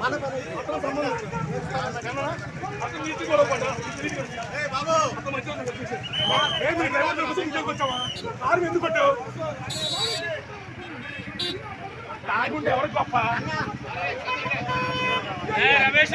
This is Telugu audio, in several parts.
మన పని అక్కడ సంబంధం అక్కడ బాబు కారు ఎందుకు కొట్టావు తాగుంటే ఎవరికి గొప్ప రమేష్.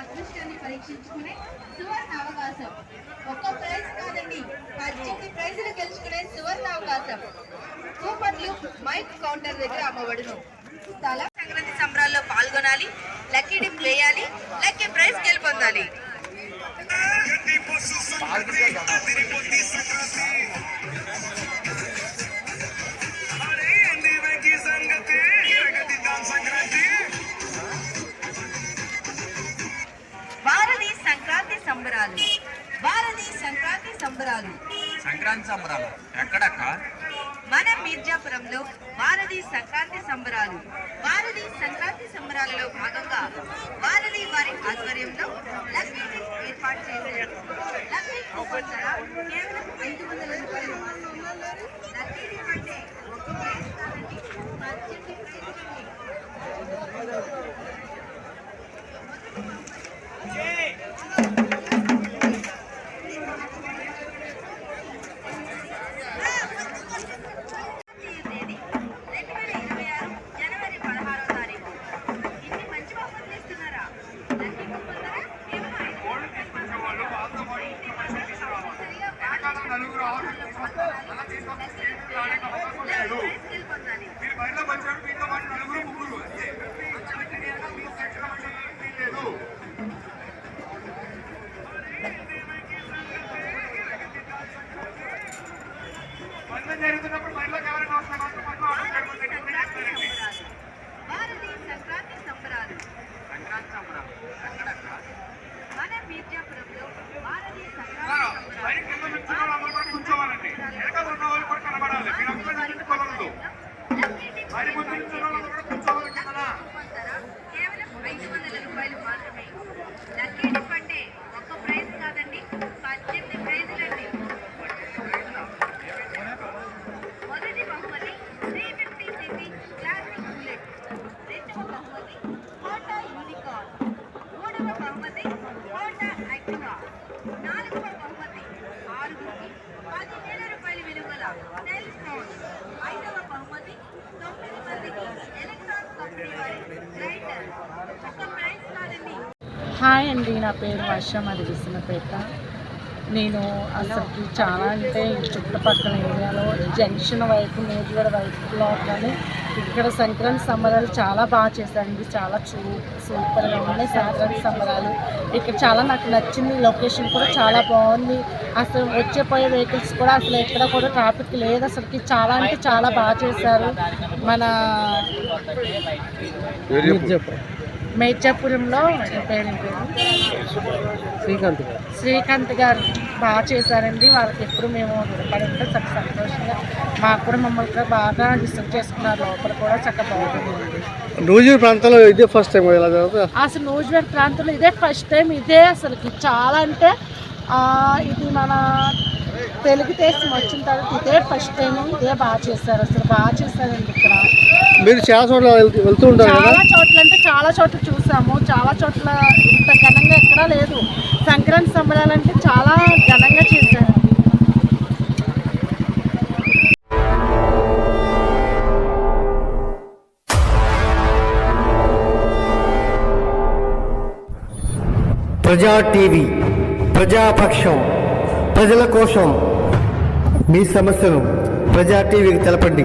అదృష్టాన్ని పరీక్షించుకునే సువర్ణ అవకాశం. ఒక్క ప్రైజ్ కాదండి పద్దెనిమిది ప్రైజులు గెలుచుకునే సువర్ణ అవకాశం. కూపన్లు మైక్ కౌంటర్ దగ్గర అమ్మబడును. తల సంక్రాంతి సంబరాల్లో పాల్గొనాలి లక్కీ డిప్ వేయాలి లక్కీ ప్రైజ్ గెలుపొందాలి. సంబరాలు. సంక్రాంతి సంబరాలు. ఎక్కడక్క? మన మీర్జాపురంలో భారతీ సంక్రాంతి సంబరాలు. భారతీ సంక్రాంతి సంబరాలలో భాగంగా భారతీ వారి ఆధ్వర్యంలో డిప్ ఏర్పాటు చేశారు. కేవలం ఐదు వందల రూపాయలు అంటే ఒక జరుగుతున్నప్పుడు బయటలోకి ఎవరైనా వస్తే మాత్రం పనులు ఆటో జరుగుతుంది చేస్తారండి భారతీయ సంక్రాంతి సంబరాలు. సంక్రాంతి సంబరాలు ఎక్కడక్క మన మీర్జాపురంలో భారతీయ బయట సంక్రాంతి కింద నుంచి వాళ్ళు అందరూ కూడా కూర్చోవాలండి వెనకాల ఉన్న వాళ్ళు కూడా కనబడాలి మీరు అందరూ నిలుచుకోవాలదు మరి ముందు నుంచి ఉన్న వాళ్ళు కూడా కూర్చోవాలి కిందన కేవలం ఐదు వందల రూపాయలు మాత్రమే లక్కీ డిప్ అంటే ఒక్క ప్రైజ్ కాదండి పద్దెనిమిది ప్రైజులండి మొదటి బహుమతి three fifty CC classic bullet రెండవ బహుమతి హోండా యూనికార్న్ మూడవ బహుమతి హోండా యాక్టివా నాలుగవ బహుమతి ఆరుగురికి రూపాయల విలువల సెల్ ఫోన్ ఐదవ బహుమతి తొమ్మిది మందికి ఎలక్ట్రాన్ కంపెనీ వారి గ్రైండర్ ప్రైజ్ కాదండి హాయ్ అండి నా పేరు వర్ష మాది విసనపేట నేను అసలుకి చాలా అంటే ఈ చుట్టుపక్కల ఏరియాలో జంక్షన్ వైపు నూజివీడు వైపులో కానీ ఇక్కడ సంక్రాంతి సంబరాలు చాలా బాగా చేశారండి. చాలా చూ సూపర్గా ఉన్నాయి సంక్రాంతి సంబరాలు. ఇక్కడ చాలా నాకు నచ్చింది లొకేషన్ కూడా చాలా బాగుంది. అసలు వచ్చే పోయే వెహికల్స్ కూడా అసలు ఎక్కడ కూడా ట్రాఫిక్ లేదు. అసలుకి చాలా అంటే చాలా బాగా చేశారు. మన పేరు పేరు శ్రీకాంత్ గారు. శ్రీకాంత్ గారు బాగా చేశారండి. వాళ్ళకి ఎప్పుడు మేము ఉంటే చక్క సంతోషంగా మాకు కూడా మమ్మల్ని బాగా రిసీవ్ చేసుకున్నారు. లోపల కూడా చక్కగా బాగుంటుంది నూజివీడు ప్రాంతంలో ఇదే ఫస్ట్ టైం ఇలా అసలు నూజివేడ్ ప్రాంతంలో ఇదే ఫస్ట్ టైం ఇదే అసలుకి చాలా అంటే ఆ, ఇది మన తెలుగుదేశం వచ్చిన తర్వాత ఇదే ఫస్ట్ టైం ఇదే బాగా చేశారు. అసలు బాగా చేశారండి ఇక్కడ. మీరు చాలా చోట్ల వెళ్తూ ఉంటారు కదా? చాలా చోట్ల అంటే చాలా చోట్ల చూసాము. చాలా చోట్ల ఇంత ఘనంగా ఎక్కడా లేదు. సంక్రాంతి సంబరాలంటే చాలా ఘనంగా చేశారు. ప్రజా టీవీ ప్రజాపక్షం ప్రజల కోసం మీ సమస్యను ప్రజా టీవీకి తెలపండి.